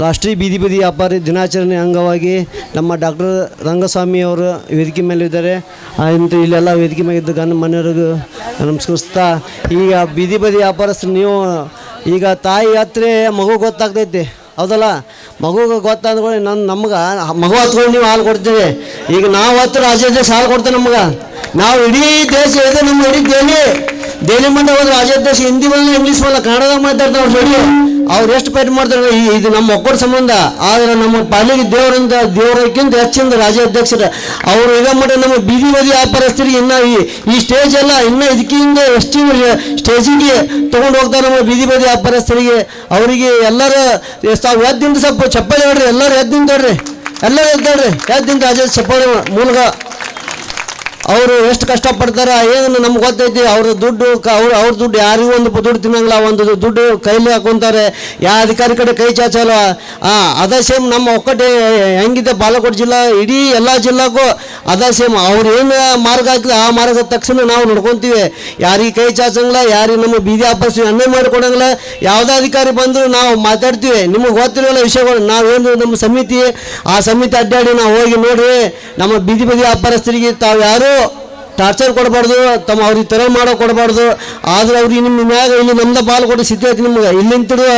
ರಾಷ್ಟ್ರೀಯ ಬೀದಿ ಬದಿ ವ್ಯಾಪಾರಿ ದಿನಾಚರಣೆ ಅಂಗವಾಗಿ ನಮ್ಮ ಡಾಕ್ಟರ್ ರಂಗಸ್ವಾಮಿ ಅವರು ವೇದಿಕೆ ಮೇಲೆ ಇದ್ದಾರೆ ಇಂಥ ಇಲ್ಲೆಲ್ಲ ವೇದಿಕೆ ಮೇಲೆ ಇದ್ದ ಗಣ್ಯ ಮನೆಯವ್ರಿಗೂ ನಮಸ್ಕರಿಸ್ತಾ, ಈಗ ಬೀದಿ ಬದಿ ವ್ಯಾಪಾರಸ್ಥರು ನೀವು, ಈಗ ತಾಯಿ ಯಾತ್ರೆ ಮಗು ಗೊತ್ತಾಗ್ತೈತಿ. ಹೌದಲ್ಲ? ಮಗುಗೆ ಗೊತ್ತಾದ್ಕೊಳ್ಳಿ ನನ್ನ ನಮ್ಗೆ ಮಗು ಹತ್ಕೊಂಡು ನೀವು ಹಾಲು ಕೊಡ್ತೀವಿ ಈಗ ನಾವು ಹತ್ರ ರಾಜ್ಯಾಧ್ಯಕ್ಷ ಹಾಲು ಕೊಡ್ತೇವೆ ನಮ್ಗೆ. ನಾವು ಇಡೀ ದೇಶ ಇದೆ ನಮ್ಮ ಇಡೀ ದೆಹಲಿ ದೆಹಲಿ ಮಂಡ ಹೋದ್ರೆ ರಾಜ್ಯಾಧ್ಯಕ್ಷ ಹಿಂದಿ ಬಲ್ಲ ಇಂಗ್ಲೀಷ್ ಬಲ್ಲ ಕನ್ನಡದಾಗ ಮಾತಾಡ್ತಾರೆ ಅವ್ರು ಹೇಳಿ ಅವ್ರು ಎಷ್ಟು ಪೇಟ್ ಮಾಡ್ತಾರೆ ಇದು ನಮ್ಮ ಒಕ್ಕೂಟ ಸಂಬಂಧ. ಆದ್ರೆ ನಮ್ಮ ಪಾಲಿಗೆ ದೇವರಿಂದ, ದೇವರಕ್ಕಿಂತ ಹೆಚ್ಚಿಂದ ರಾಜ್ಯಾಧ್ಯಕ್ಷರ ಅವ್ರು ಈಗ ಮಾಡಿ ನಮ್ಮ ಬೀದಿ ಬದಿ ವ್ಯಾಪಾರಸ್ಥರಿಗೆ ಇನ್ನ ಈ ಸ್ಟೇಜ್ ಎಲ್ಲ ಇನ್ನ ಇದಕ್ಕಿಂತ ಎಷ್ಟು ಸ್ಟೇಜಿಗೆ ತಗೊಂಡು ಹೋಗ್ತಾರೆ ನಮ್ಮ ಬೀದಿ ಬದಿ ವ್ಯಾಪಾರಸ್ಥರಿಗೆ ಅವರಿಗೆ ಎಲ್ಲರ ತಾವು ಎದ್ದಿಂದ ಸ್ವಲ್ಪ ಚಪ್ಪಲಿ ಹೊಡ್ರಿ, ಎಲ್ಲರೂ ಎದ್ದಿಂದ ಹೊಡ್ರಿ. ಎಲ್ಲರೂ ಎದ್ದಾಡ್ರಿ ಎದ್ದಿಂದ ರಾಜ್ಯ ಚಪ್ಪಲಿ ಮೂಲಕ. ಅವರು ಎಷ್ಟು ಕಷ್ಟಪಡ್ತಾರೆ ಏನು ನಮ್ಗೆ ಗೊತ್ತೈತಿ, ಅವ್ರ ದುಡ್ಡು ಅವ್ರ ಅವ್ರ ದುಡ್ಡು ಯಾರಿಗೂ ಒಂದು ದುಡ್ಡು ತಿನ್ನಂಗಿಲ್ಲ, ಒಂದು ದುಡ್ಡು ಕೈಲಿ ಹಾಕೊಂತಾರೆ. ಯಾವ ಅಧಿಕಾರಿ ಕಡೆ ಕೈ ಚಾಚಲ್ಲ? ಅದ ಸೇಮ್ ನಮ್ಮ ಒಕ್ಕಟ್ಟೆ ಹೆಂಗಿದೆ ಬಾಲಕೋಟೆ ಜಿಲ್ಲಾ, ಇಡೀ ಎಲ್ಲ ಜಿಲ್ಲಾಗೂ ಅದ ಸೇಮ್ ಅವ್ರು ಏನು ಮಾರ್ಗ ಹಾಕಿದ್ರೆ ಆ ಮಾರ್ಗದ ತಕ್ಷಣ ನಾವು ನೋಡ್ಕೊತೀವಿ. ಯಾರಿಗೆ ಕೈ ಚಾಚಂಗಿಲ್ಲ, ಯಾರಿಗೆ ನಮ್ಮ ಬೀದಿ ಆಪಸ್ ಅನ್ಯಾಯ ಮಾಡಿಕೊಡಂಗಿಲ್ಲ ಯಾವುದೇ ಅಧಿಕಾರಿ ಬಂದರೂ ನಾವು ಮಾತಾಡ್ತೀವಿ. ನಿಮಗೆ ಗೊತ್ತಿರೋಲ್ಲ ವಿಷಯಗಳು. ನಾವೇನು ನಮ್ಮ ಸಮಿತಿ, ಆ ಸಮಿತಿ ಅಡ್ಡಾಡಿ ನಾವು ಹೋಗಿ ನೋಡಿ, ನಮ್ಮ ಬೀದಿ ಬದಿ ವ್ಯಾಪಾರಸ್ಥರಿಗೆ ತಾವು ಯಾರು ಟಾರ್ಚರ್ ಕೊಡಬಾರ್ದು, ತಮ್ಮ ಅವ್ರಿಗೆ ತರ ಮಾಡೋ ಕೊಡಬಾರ್ದು. ಆದ್ರೆ ಅವ್ರಿಗೆ ನಿಮ್ಮ ಮ್ಯಾಗ ಇಲ್ಲಿ ನಮ್ದು ಪಾಲು ಕೊಡೋ ಸಿದ್ಧ ಐತಿ ನಿಮ್ಗೆ. ಇಲ್ಲಿಂತಿರುವ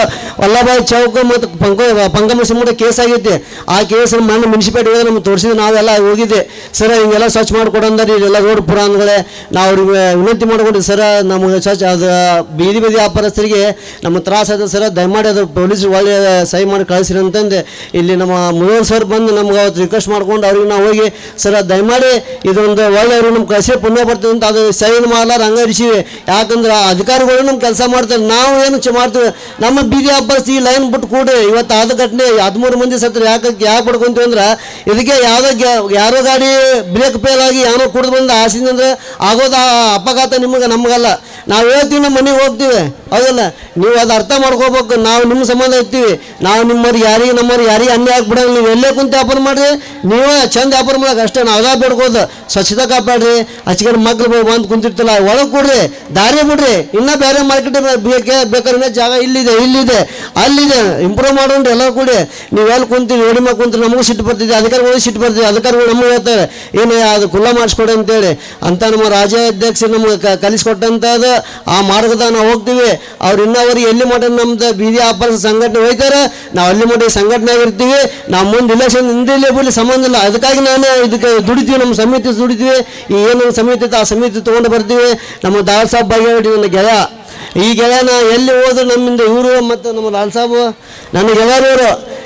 ವಲ್ಲಭಾಯಿ ಚೌಕ ಮತ್ತು ಪಂಕ ಪಂಗಮ ಸಿಂಹದ ಕೇಸ್ ಆಗೈತಿ ಆ ಕೇಸ್ ಮಣ್ಣು ಮುನ್ಸಿಪಾಲ್ಟಿ ಹೋದ್ರೆ ನಮ್ಗೆ ತೋರಿಸಿದ್ರೆ, ನಾವೆಲ್ಲ ಹೋಗಿದ್ದೆ. ಸರ, ಹಿಂಗೆಲ್ಲ ಸ್ವಚ್ಛ ಮಾಡಿಕೊಡಂದ್ರೆ ಇದೆಲ್ಲ ರೋಡ್ ಪುರಾಣಗಳೇ. ನಾವು ಅವ್ರಿಗೆ ವಿನಂತಿ ಮಾಡ್ಕೊಂಡಿದ್ದೆ ಸರ, ನಮಗೆ ಸ್ವಚ್ಛ, ಅದು ಬೀದಿ ಬೀದಿ ವ್ಯಾಪಾರಸ್ಥರಿಗೆ ನಮ್ಮ ತ್ರಾಸ ಆಯ್ತದೆ. ಸರ, ದಯಮಾಡಿ ಅದು ಪೊಲೀಸ್ ಒಳ್ಳೆ ಸಹಿ ಮಾಡಿ ಕಳಿಸಿರಿ ಅಂತಂದು. ಇಲ್ಲಿ ನಮ್ಮ ಮುನೋರ್ ಸರ್ ಬಂದು ನಮ್ಗೆ ಅವತ್ತು ರಿಕ್ವೆಸ್ಟ್ ಮಾಡ್ಕೊಂಡು ಅವ್ರಿಗೆ ನಾವು ಹೋಗಿ, ಸರ, ದಯಮಾಡಿ ಇದೊಂದು ಒಳ್ಳೆಯವರು ನಮ್ಗೆ ಕಳಿಸಿ ಪುಣ್ಯ ಬರ್ತದೆ ಅಂತ ಅದು ಸೈನ್ ಮಾಡಲಾರ ಹಂಗರಿಸಿವಿ ಯಾಕಂದ್ರೆ ಆ ಅಧಿಕಾರಿಗಳು ನಮ್ಮ ಕೆಲಸ ಮಾಡ್ತಾರೆ. ನಾವು ಏನು ಚ ಮಾಡ್ತೀವಿ? ನಮ್ಮ ಬೀದಿ ವ್ಯಾಪಾರಸ್ಥಿ ಈ ಲೈನ್ ಬಿಟ್ಟು ಕೂಡಿ, ಇವತ್ತು ಆದ ಘಟನೆ ಹದಿಮೂರು ಮಂದಿ ಸತ್ರ ಯಾಕೆ ಯಾಕೆ ಪಡ್ಕೊಂತೀವಿ ಅಂದ್ರೆ ಇದಕ್ಕೆ ಯಾವುದೋ ಯಾರೋ ಗಾಡಿ ಬ್ರೇಕ್ ಫೇಲ್ ಆಗಿ ಯಾರೋ ಕುಡಿದು ಬಂದು ಆಸಿಂದ ಅಂದ್ರೆ ಆಗೋದು ಅಪಘಾತ ನಿಮಗೆ ನಮಗಲ್ಲ. ನಾವು ಹೇಳ್ತೀವಿ ನಮ್ಮ ಮನೆಗೆ ಹೋಗ್ತೀವಿ. ಹೌದಲ್ಲ? ನೀವು ಅದು ಅರ್ಥ ಮಾಡ್ಕೋಬೇಕು. ನಾವು ನಿಮ್ಮ ಸಂಬಂಧ ಇರ್ತೀವಿ. ನಾವು ನಿಮ್ಮವ್ರು ಯಾರಿಗೆ, ನಮ್ಮವ್ರು ಯಾರಿಗೆ ಅನ್ಯಾಯ ಬಿಡಲ್ಲ ನೀವು ಎಲ್ಲೇ ಕುಂತು ವ್ಯಾಪಾರ ಮಾಡಿರಿ ನೀವೇ ಚಂದ ವ್ಯಾಪಾರ ಮಾಡಕ್ಕೆ ಅಷ್ಟೇ. ನಾವು ಅದಾ ಬೇಡ್ಕೋದು. ಸ್ವಚ್ಛತೆ ಕಾಪಾಡ್ರಿ. ಹಚ್ಕೊಂಡು ಮಕ್ಳು ಬಂದು ಕುಂತಿರ್ತಲ್ಲ. ಒಳಗೆ ಕೊಡ್ರಿ. ದಾರಿ ಬಿಡ್ರಿ. ಇನ್ನೂ ಬೇರೆ ಮಾರ್ಕೆಟ್ ಬೇಕೇ ಬೇಕಾದ್ರೆ ಜಾಗ ಇಲ್ಲಿದೆ ಇಲ್ಲಿದೆ, ಅಲ್ಲಿದೆ. ಇಂಪ್ರೂವ್ ಮಾಡೋಣ್ರಿ ಎಲ್ಲ ಕೂಡಿ ನೀವು ಎಲ್ಲಿ ಕುಂತೀವಿ ಓಡಿ ಮೇಲೆ ಕುಂತ್ರಿ ನಮಗೂ ಸಿಟ್ಟು ಬರ್ತಿದೆ. ಅಧಿಕಾರಿಗಳು ಸಿಟ್ಟು ಬರ್ತಿದೆ. ಅಧಿಕಾರಿಗಳು ನಮಗೆ ಹೇಳ್ತಾರೆ, ಏನು ಅದು ಕುಲ್ಲ ಮಾಡಿಸ್ಕೊಡಿ ಅಂತೇಳಿ. ಅಂತ ನಮ್ಮ ರಾಜ್ಯಾಧ್ಯಕ್ಷರು ನಮಗೆ ಕಲಿಸ್ಕೊಟ್ಟಂಥದ್ದು ಆ ಮಾರ್ಗದ ನಾವು ಹೋಗ್ತೀವಿ. ಅವ್ರು ಇನ್ನವರಿಗೆ ಎಲ್ಲಿ ಮಟ್ಟ ನಮ್ದು ಬೀದಿ ವ್ಯಾಪಾರ ಸಂಘಟನೆ ಹೋಯ್ತಾರೆ, ನಾವು ಅಲ್ಲಿ ಮಟ್ಟ ಸಂಘಟನೆ ಆಗಿರ್ತೀವಿ, ನಾವು ಮುಂದೆ ಇಲೆಕ್ಷನ್ ಹಿಂದೆ ಬರಲಿ ಸಂಬಂಧ ಇಲ್ಲ. ಅದಕ್ಕಾಗಿ ನಾನು ಇದಕ್ಕೆ ದುಡಿತೀವಿ, ನಮ್ಮ ಸಮಿತಿ ದುಡಿತೀವಿ. ಈ ಏನು ಸಮಿತಿ ಆ ಸಮಿತಿ ತೊಗೊಂಡು ಬರ್ತೀವಿ. ನಮ್ಮ ದಾಲ್ ಸಾಬ್ ಬಾಗೇವಾಡಿ ನನ್ನ ಗೆಳ ಈ ಗೆಳೆಯನ ಎಲ್ಲಿ ಹೋದ್ರು ನಮ್ಮಿಂದ ಇವರು ಮತ್ತು ನಮ್ಮ ಲಾಲ್ ಸಾಬು. ನನ್ನ ಗೆಳೆಯರು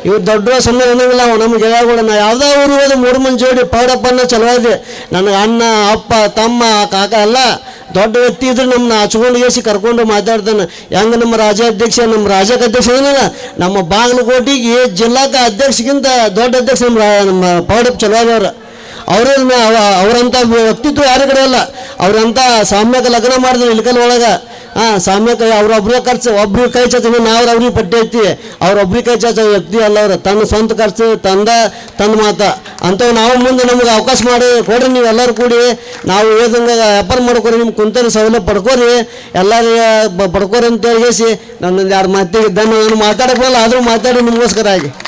ಇವರು. ದೊಡ್ಡ ಸಣ್ಣ ಅನ್ನಂಗಿಲ್ಲ ನಮ್ಮ ಗೆಳೆಯಗಳು ನಾ ಯಾವುದೇ ಊರು ಹೋದ್ರೆ ಮೂರು ಮಂದಿ ಜೋಡಿ ಪೌಡಪ್ಪನ್ನ ಚಲವಾದಿ ನನಗೆ ಅಣ್ಣ, ಅಪ್ಪ, ತಮ್ಮ, ಕಾಕ ಎಲ್ಲ ದೊಡ್ಡ ವ್ಯಕ್ತಿ ಇದ್ರೆ ನಮ್ಮನ್ನ ಹಚ್ಕೊಂಡು ಗೇಸಿ ಕರ್ಕೊಂಡು ಮಾತಾಡ್ತಾನೆ. ಹೆಂಗೆ ನಮ್ಮ ರಾಜ್ಯಾಧ್ಯಕ್ಷ ನಮ್ಮ ರಾಜ್ಯಕ್ಕೆ ಅಧ್ಯಕ್ಷ ಏನಲ್ಲ, ನಮ್ಮ ಬಾಗಲಕೋಟೆಗೆ ಜಿಲ್ಲಾಕ ಅಧ್ಯಕ್ಷಗಿಂತ ದೊಡ್ಡ ಅಧ್ಯಕ್ಷ ನಮ್ಮ ನಮ್ಮ ಪೌಡಪ್ ಚಲೋದವ್ರು ಅವರು. ಅವರಂಥ ವ್ಯಕ್ತಿತ್ವ ಯಾರ ಕಡೆ ಅಲ್ಲ ಅವರಂಥ ಸಾಮ್ಯಕ್ಕೆ ಲಗ್ನ ಮಾಡಿದ್ರು ಇಳಕಲ್ ಒಳಗೆ. ಹಾಂ ಅವ್ರ ಅವ್ರೊಬ್ರೇ ಖರ್ಚು, ಒಬ್ರು ಕೈ ಚಾಚ ನಾವು ಅವ್ರಿಗೆ ಪಟ್ಟಿ ಐತಿ ಅವ್ರೊಬ್ರಿಗೆ ಕೈ ಚಾಚ ವ್ಯಕ್ತಿ ಅಲ್ಲ ಅವ್ರು. ತನ್ನ ಸ್ವಂತ ಖರ್ಚು, ತಂದ ತಂದ ಮಾತ. ಅಂಥವು ನಾವು ಮುಂದೆ ನಮ್ಗೆ ಅವಕಾಶ ಮಾಡಿ, ಕೊಡ್ರಿ ನೀವು ಎಲ್ಲರೂ ಕೂಡಿ. ನಾವು ಏನಂಗ ವ್ಯಾಪಾರ ಮಾಡ್ಕೊರಿ ನಿಮ್ಮ ಕುಂತನ ಸೌಲಭ್ಯ ಪಡ್ಕೋರಿ. ಎಲ್ಲರೂ ಬ- ಪಡ್ಕೋರಿ ಅಂತ ಹೇಳಿ ನನ್ನೊಂದು ಎರಡು ಮಾತಿಗೆ ನಾನು ಮಾತಾಡಕ್ಕೆ ಬರಲ್ಲ, ಆದರೂ ಮಾತಾಡಿ ನಿಮಗೋಸ್ಕರ ಆಗಿ